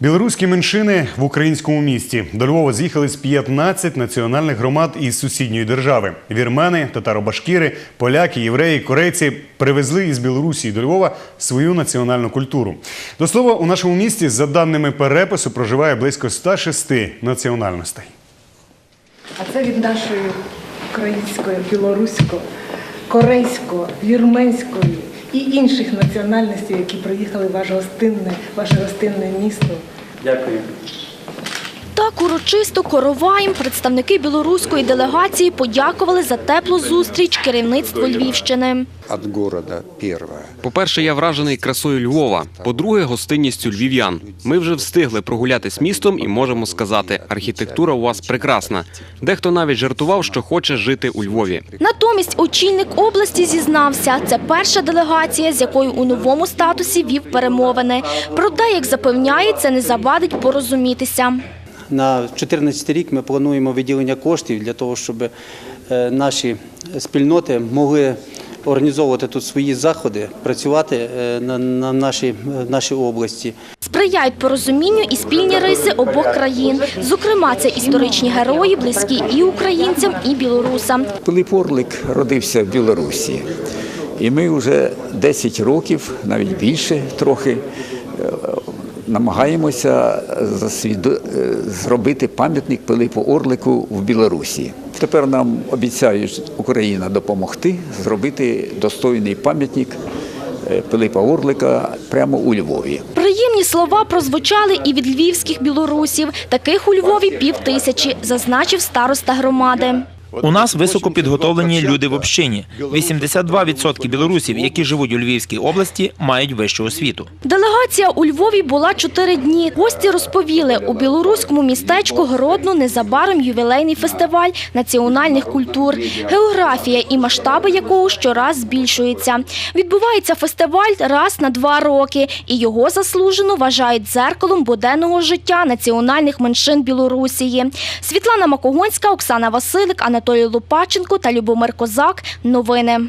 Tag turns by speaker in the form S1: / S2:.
S1: Білоруські меншини в українському місті до Львова з'їхались 15 національних громад із сусідньої держави. Вірмени, татаро-башкіри, поляки, євреї, корейці привезли із Білорусі до Львова свою національну культуру. До слова, у нашому місті, за даними перепису, проживає близько 106 національностей.
S2: А це від нашої української, білоруської, корейської, вірменської і інших національностей, які приїхали в ваше гостинне, ваше гостинне місто.
S3: Дякую.
S4: Так урочисто короваєм представники білоруської делегації подякували за теплу зустріч керівництву Львівщини.
S5: По-перше, я вражений красою Львова. По-друге, гостинністю львів'ян. Ми вже встигли прогулятись містом і можемо сказати, архітектура у вас прекрасна. Дехто навіть жартував, що хоче жити у Львові.
S4: Натомість очільник області зізнався, це перша делегація, з якою у новому статусі вів перемовини. Проте, як запевняє, це не завадить порозумітися.
S3: На 2014 рік ми плануємо виділення коштів для того, щоб е, наші спільноти могли організовувати тут свої заходи, працювати е, на, на нашій, е, нашій області.
S4: Сприяють порозумінню і спільні риси обох країн. Зокрема, це історичні герої, близькі і українцям, і білорусам.
S6: Пилип Орлик родився в Білорусі. І ми вже 10 років, навіть більше трохи, намагаємося засвідо- е, зробити пам'ятник Пилипу Орлику в Білорусі. Тепер нам обіцяють Україна допомогти зробити достойний пам'ятник е, Пилипа Орлика прямо у Львові.
S4: Приємні слова прозвучали і від львівських білорусів. Таких у Львові пів тисячі, зазначив староста громади.
S7: У нас високопідготовлені люди в общині. 82% білорусів, які живуть у Львівській області, мають вищу освіту.
S4: Делегація у Львові була чотири дні. Гості розповіли, у білоруському містечку Гродно незабаром ювілейний фестиваль національних культур, географія і масштаби якого щораз збільшуються. Відбувається фестиваль раз на два роки, і його заслужено вважають дзеркалом буденного життя національних меншин Білорусії. Світлана Макогонська, Оксана Василик, Анатолій Лупаченко та Любомир Козак. Новини.